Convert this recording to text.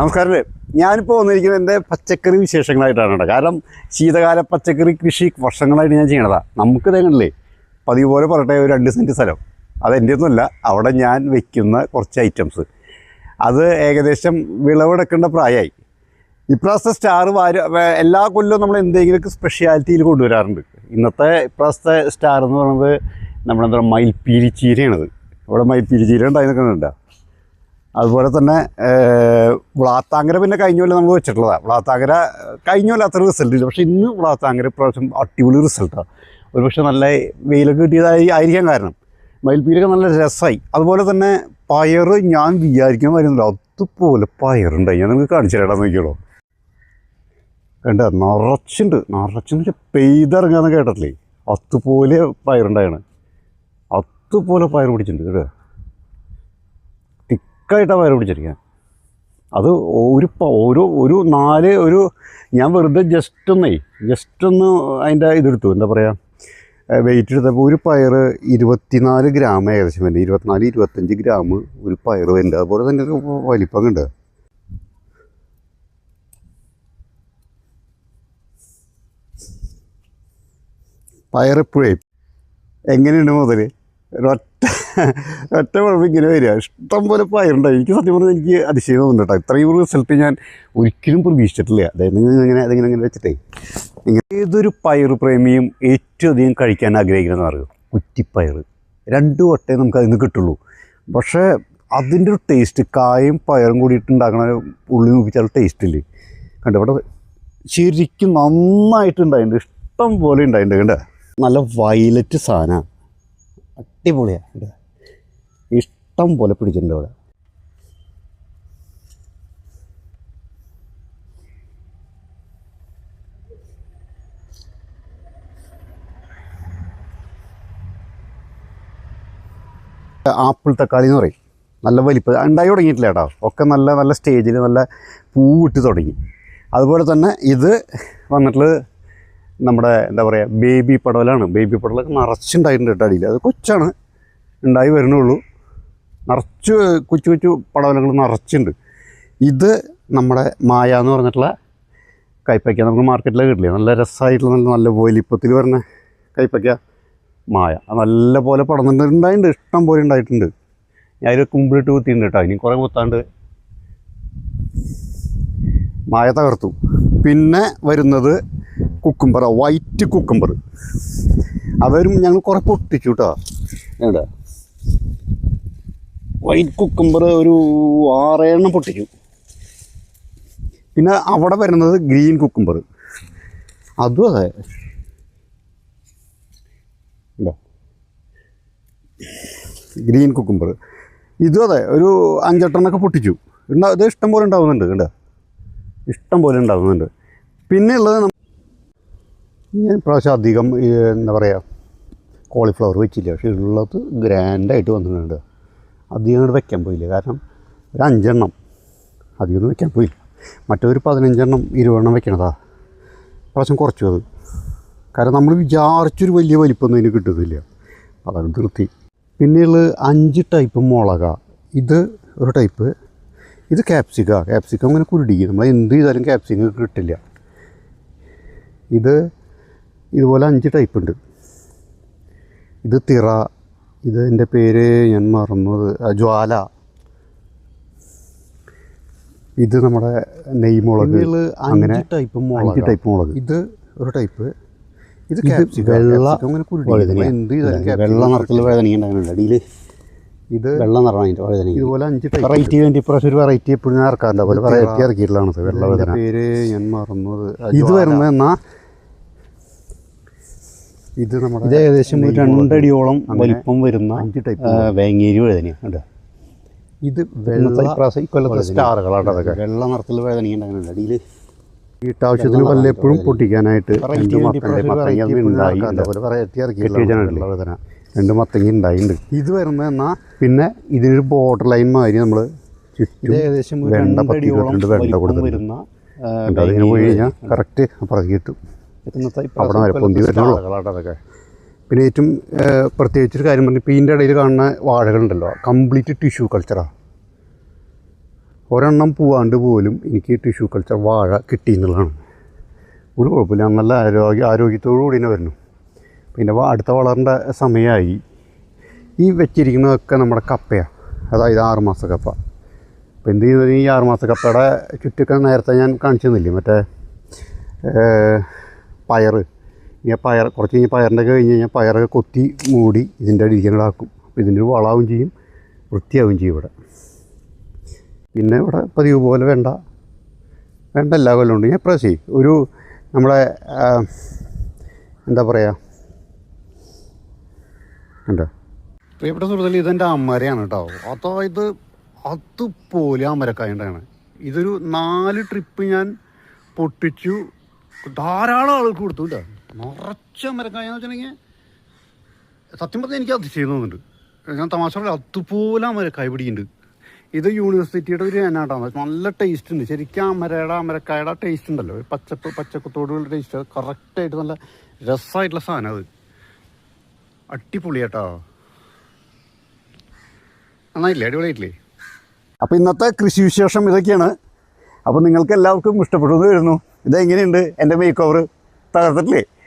നമസ്കാരം ഞാനിപ്പോൾ വന്നിരിക്കുന്നത് എന്റെ പച്ചക്കറി വിശേഷങ്ങളായിട്ടാണ് കേട്ടോ. കാരണം ശീതകാല പച്ചക്കറി കൃഷി വർഷങ്ങളായിട്ട് ഞാൻ ചെയ്യണതാണ് നമുക്ക് തേങ്ങല്ലേ പതിവ് പോലെ പറയട്ടെ ഒരു രണ്ട് സെന്റ് സ്ഥലം. അത് എന്റെ ഒന്നുമല്ല അവിടെ ഞാൻ വയ്ക്കുന്ന കുറച്ച് ഐറ്റംസ് അത് ഏകദേശം വിളവെടുക്കേണ്ട പ്രായമായി. ഇപ്രാവശ്യത്തെ സ്റ്റാർ വാര എല്ലാ കൊല്ലവും നമ്മൾ എന്തെങ്കിലുമൊക്കെ സ്പെഷ്യാലിറ്റിയിൽ കൊണ്ടുവരാറുണ്ട്. ഇന്നത്തെ ഇപ്രാവശ്യത്തെ സ്റ്റാർ എന്ന് പറയുന്നത് നമ്മളെന്താ മയിൽപ്പീലി ചീരയാണത് ഇവിടെ മയിൽപ്പീലി ചീര ഉണ്ടായി നിൽക്കുന്നുണ്ടോ അതുപോലെ തന്നെ വളാത്താങ്കര പിന്നെ കഴിഞ്ഞ കൊല്ലം നമ്മൾ വെച്ചിട്ടുള്ളതാണ് വ്ളാത്താങ്കര കഴിഞ്ഞ കൊല്ലം അത്ര റിസൾട്ട് ഇല്ല. പക്ഷേ ഇന്ന് വ്ളാത്താങ്കര ഇപ്രാവശ്യം അടിപൊളി റിസൾട്ടാണ് ഒരുപക്ഷെ നല്ല വെയിലൊക്കെ കിട്ടിയതായി ആയിരിക്കാൻ കാരണം. മയിൽപ്പീലൊക്കെ നല്ല രസമായി. അതുപോലെ തന്നെ പയർ ഞാൻ വിചാരിക്കാൻ വരുന്നില്ല അതുപോലെ പയറുണ്ടായി. ഞാൻ നിങ്ങൾക്ക് കാണിച്ചു തരാടാ നോക്കിയോളൂ കണ്ട? നിറച്ചുണ്ട്. നിറച്ചെന്ന് വെച്ചാൽ പെയ്തിറങ്ങാന്ന് കേട്ടിട്ടില്ലേ? അതുപോലെ പയറുണ്ടായാണ്. അതുപോലെ പയർ പിടിച്ചിട്ടുണ്ട് കേട്ടോ. തിക്കായിട്ടാണ് വയറ് പിടിച്ചിരിക്കുക അത് ഒരു ഒരു ഒരു നാല് ഒരു ഞാൻ വെറുതെ ജസ്റ്റ് ഒന്നേ ജസ്റ്റ് ഒന്ന് അതിന്റെ ഇതെടുത്തു. എന്താ പറയുക വെയിറ്റ് എടുത്തപ്പോൾ ഒരു പയർ ഇരുപത്തിനാല് ഗ്രാം ഏകദേശം വരുന്നത് ഇരുപത്തിനാല് ഇരുപത്തഞ്ച് ഗ്രാം ഒരു പയർ വരുന്നുണ്ട് അതുപോലെ തന്നെ വലിപ്പം കണ്ട് പയറെപ്പോഴേ? എങ്ങനെയുണ്ട് മുതൽ ഒരൊറ്റ ഒറ്റ കുഴപ്പം ഇങ്ങനെ വരിക. ഇഷ്ടം പോലെ പയറുണ്ടായി എനിക്ക് സത്യം പറഞ്ഞാൽ എനിക്ക് അതിശയം തോന്നുന്നു കേട്ടോ ഇത്രയും റിസൾട്ട് ഞാൻ ഒരിക്കലും പ്രതീക്ഷിച്ചിട്ടില്ല. അതായത് ഇങ്ങനെ അതിങ്ങനെ ഇങ്ങനെ വെച്ചിട്ടേ. ഇങ്ങനെ ഏതൊരു പയർ പ്രേമിയും ഏറ്റവും അധികം കഴിക്കാൻ ആഗ്രഹിക്കുന്നതെന്ന് പറയുക. കുറ്റിപ്പയർ രണ്ട് വട്ടേ നമുക്ക് അതിൽ നിന്ന് കിട്ടുള്ളൂ. പക്ഷേ അതിന്റെ ഒരു ടേസ്റ്റ് കായും പയറും കൂടിയിട്ട് ഉണ്ടാക്കണ ഉള്ളി നോക്കിച്ചാൽ ടേസ്റ്റ് ഇല്ലേ? കണ്ടോ? ഇവിടെ ശരിക്കും നന്നായിട്ട് ഉണ്ടായിട്ടുണ്ട്. ഇഷ്ടം പോലെ ഉണ്ടായിട്ടുണ്ട്. കണ്ടോ? നല്ല വയലറ്റ് സാധനമാണ് അടിപൊളിയാണ് ഇഷ്ടം പോലെ പിടിച്ചിട്ടുണ്ട് അവിടെ ആപ്പിൾ തക്കാളി എന്ന് പറയും. നല്ല വലിപ്പം. ഉണ്ടായി തുടങ്ങിയിട്ടില്ല കേട്ടോ. ഒക്കെ നല്ല നല്ല സ്റ്റേജിൽ നല്ല പൂ പൂവിട്ട് തുടങ്ങി. അതുപോലെ തന്നെ ഇത് വന്നിട്ടുള്ളത് നമ്മുടെ എന്താ പറയുക ബേബി പടവലാണ്. ബേബി പടവലൊക്കെ നിറച്ചുണ്ടായിട്ടുണ്ട് കേട്ടോ അടിയിൽ. അത് കൊച്ചാണ്. ഉണ്ടായി വരുന്നുള്ളൂ. നിറച്ച് കൊച്ചു കൊച്ചു പടവലങ്ങൾ നിറച്ചുണ്ട് ഇത് നമ്മുടെ മായ എന്ന് പറഞ്ഞിട്ടുള്ള കൈപ്പയ്ക്ക നമുക്ക് മാർക്കറ്റിൽ കിട്ടില്ല? നല്ല രസമായിട്ടുള്ള നല്ല നല്ല വലിപ്പത്തിൽ വരുന്ന കൈപ്പയ്ക്ക മായ. നല്ല പോലെ പടന്നിട്ടുണ്ടായിട്ടുണ്ട് ഇഷ്ടം പോലെ ഉണ്ടായിട്ടുണ്ട്. ഞാൻ ഒരു കുമ്പിളിട്ട് കുത്തിയിട്ടുണ്ട് കേട്ടോ. ഇനി കുറേ കുത്താണ്ട് മായ തകർത്തു. പിന്നെ വരുന്നത് കുക്കുംബറ. White cucumber. അവരും ഞങ്ങൾ കുറേ പൊട്ടിച്ചു കേട്ടോ. എന്താ വൈറ്റ് കുക്കുംബർ ഒരു ആറേഴെണ്ണം പൊട്ടിച്ചു പിന്നെ അവിടെ വരുന്നത് ഗ്രീൻ കുക്കുംബർ അതും അതെ. ഗ്രീൻ കുക്കുംബർ ഇതും അതെ ഒരു അഞ്ചെട്ടെണ്ണൊക്കെ പൊട്ടിച്ചു. ഇത് ഇഷ്ടം പോലെ ഉണ്ടാവുന്നുണ്ട് കണ്ടോ? ഇഷ്ടം പോലെ ഉണ്ടാവുന്നുണ്ട്. പിന്നെ ഉള്ളത് ഞാൻ ഇപ്രാവശ്യം അധികം എന്താ പറയുക കോളിഫ്ലവർ വെച്ചില്ല. പക്ഷേ ഉള്ളത് ഗ്രാൻഡായിട്ട് വന്നിട്ടുണ്ട്. അധികം അങ്ങോട്ട് വെക്കാൻ പോയില്ല. കാരണം ഒരു അഞ്ചെണ്ണം അധികം വെക്കാൻ പോയില്ല. മറ്റൊരു പതിനഞ്ചെണ്ണം ഇരുപതെണ്ണം വെക്കണതാ. പ്രാവശ്യം കുറച്ചു അത്. കാരണം നമ്മൾ വിചാരിച്ചൊരു വലിയ വലിപ്പമൊന്നും അതിന് കിട്ടുന്നില്ല. അതാണ് നിർത്തി. പിന്നെയുള്ളത് അഞ്ച് ടൈപ്പ് മുളക. ഇത് ഒരു ടൈപ്പ്. ഇത് ക്യാപ്സിക്ക. ക്യാപ്സിക്കം അങ്ങനെ കുരുടി നമ്മൾ എന്ത് ചെയ്താലും ക്യാപ്സിക്ക കിട്ടില്ല. ഇത് ഇതുപോലെ അഞ്ച് ടൈപ്പ് ഉണ്ട്. ഇത് തിറ ഇത് എന്റെ പേര് ഞാൻ മറന്നത് ജ്വാല. ഇത് നമ്മുടെ നെയ്മുളക് അങ്ങനെ ടൈപ്പ് അഞ്ച് ടൈപ്പ് മുളക്. ഇത് ഒരു ടൈപ്പ് ഇത് വെള്ള നിറത്തിൽ വഴുതനങ്ങ. ഉണ്ടാകുന്നുണ്ട് അടിയിൽ ഇത് വെള്ള നിറമാണ് അതിന്റെ ഇതുപോലെ അഞ്ച് വെറൈറ്റി വേണ്ടി ഇപ്രാവശ്യം ഒരു വെറൈറ്റി എപ്പോഴും ഞാൻ ഇറക്കാറുണ്ട് അതുപോലെ വെറൈറ്റി ഇറക്കിയിട്ടുള്ളതാണ് വെള്ള വഴുതന. പേര് ഞാൻ മറന്നത് ഇത് വരുന്നത് എന്നാ ഇത് നമ്മുടെ ഇത് ഏകദേശം ഒരു രണ്ടടിയോളം വലിപ്പം വരുന്ന അഞ്ച് ടൈപ്പ് വേങ്ങേരി വഴുതനയാണ് കേട്ടോ. ഇത് വെള്ള സ്റ്റാറുകളാണ് അതൊക്കെ. വെള്ള നിറത്തിൽ വഴുതനങ്ങ ഉണ്ടാകുന്നുണ്ട് അടിയിൽ വീട്ടാവശ്യത്തിന് വല്ലപ്പോഴും പൊട്ടിക്കാനായിട്ട് രണ്ട് മത്തങ്ങ രണ്ട് മത്തങ്ങ ഉണ്ടായിട്ടുണ്ട് ഇത് വരുന്നത് എന്നാൽ പിന്നെ ഇതിനൊരു ബോർഡർ ലൈൻ മാതിരി നമ്മൾ ചുറ്റും ഏകദേശം വെണ്ട പത്തി രണ്ട് വെണ്ട കൊടുത്തിട്ടുണ്ട്. കണ്ടോ? അതിങ്ങനെ പോയി കഴിഞ്ഞാൽ കറക്റ്റ് അപ്പുറത്തേക്ക് കിട്ടും. അവിടെ വരെ പൊന്തി വരുന്നുള്ളൂ. അതൊക്കെ? പിന്നെ ഏറ്റവും പ്രത്യേകിച്ച് പ്രത്യേകിച്ചൊരു കാര്യം പറഞ്ഞാൽ ഇതിന്റെ ഇടയിൽ കാണുന്ന വാഴകളുണ്ടല്ലോ. കംപ്ലീറ്റ് ടിഷ്യൂ കൾച്ചറാണ് ഒരെണ്ണം പോവാണ്ട് പോലും എനിക്ക് ടിഷ്യൂ കൾച്ചർ വാഴ കിട്ടി എന്നുള്ളതാണ്. ഒരു കുഴപ്പമില്ല. നല്ല ആരോഗ്യ ആരോഗ്യത്തോടു കൂടി തന്നെ വരുന്നു. പിന്നെ അടുത്ത വളരേണ്ട സമയമായി ഈ വെച്ചിരിക്കുന്നതൊക്കെ നമ്മുടെ കപ്പയാണ് അതായത് ആറുമാസ കപ്പ. അപ്പോൾ എന്ത് ചെയ്യുന്നത് ഈ ആറുമാസ കപ്പയുടെ ചുറ്റൊക്കെ നേരത്തെ ഞാൻ കാണിച്ചു തന്നില്ലേ മറ്റേ ഏഹ്, ഇങ്ങനെ പയർ കുറച്ച് കഴിഞ്ഞ് പയറിന്റെ ഒക്കെ കഴിഞ്ഞ് കഴിഞ്ഞാൽ പയറൊക്കെ കൊത്തി മൂടി ഇതിന്റെ അടിയിലാക്കും അപ്പോൾ ഇതിന്റെ വളാവും ചെയ്യും വൃത്തിയാവും ചെയ്യും ഇവിടെ. പിന്നെ ഇവിടെ പതിവ് പോലെ വേണ്ട. വേണ്ട എല്ലാ കൊല്ലം ഉണ്ട്. ഞാൻ പ്രാവശ്യം ഒരു നമ്മളെ എന്താ പറയുക എന്താ പ്രിയപ്പെട്ട സുഹൃത്തുക്കൾ ഇതെന്റെ അമരയാണ് കേട്ടോ. അതായത് അതുപോലെ അമരക്കായ ഉണ്ടാണ് ഇതൊരു നാല് ട്രിപ്പ് ഞാൻ പൊട്ടിച്ചു. ധാരാളം ആളുകൾക്ക് കൊടുത്തു കേട്ടോ. നിറച്ച മരക്കായ എന്ന് വെച്ചിട്ടുണ്ടെങ്കിൽ സത്യം പറഞ്ഞാൽ എനിക്ക് അതിശയം തോന്നുന്നുണ്ട്. ഞാൻ തമാശ പറയാം അതുപോലെ അമരക്കായ പിടിക്കുന്നുണ്ട്. ഇത് യൂണിവേഴ്സിറ്റിയുടെ ഒരു എന്നാട്ടാണ് നല്ല ടേസ്റ്റ് ഉണ്ട്. ശരിക്കും അമരയുടെ അമരക്കായുടെ ടേസ്റ്റ് ഉണ്ടല്ലോ. പച്ചപ്പ് പച്ചക്കത്തോടുള്ള ടേസ്റ്റ് കറക്റ്റായിട്ട് നല്ല രസമായിട്ടുള്ള സാധനം അത്. അടിപൊളിയാട്ടോ നന്നായില്ലേ? അടിപൊളിയായിട്ടില്ലേ? അപ്പോൾ ഇന്നത്തെ കൃഷി വിശേഷം ഇതൊക്കെയാണ്. അപ്പോൾ നിങ്ങൾക്ക് എല്ലാവർക്കും ഇഷ്ടപ്പെട്ടു വരുന്നു. ഇതെങ്ങനെയുണ്ട്? എന്റെ മേക്ക് ഓവർ തകർത്തിട്ടില്ലേ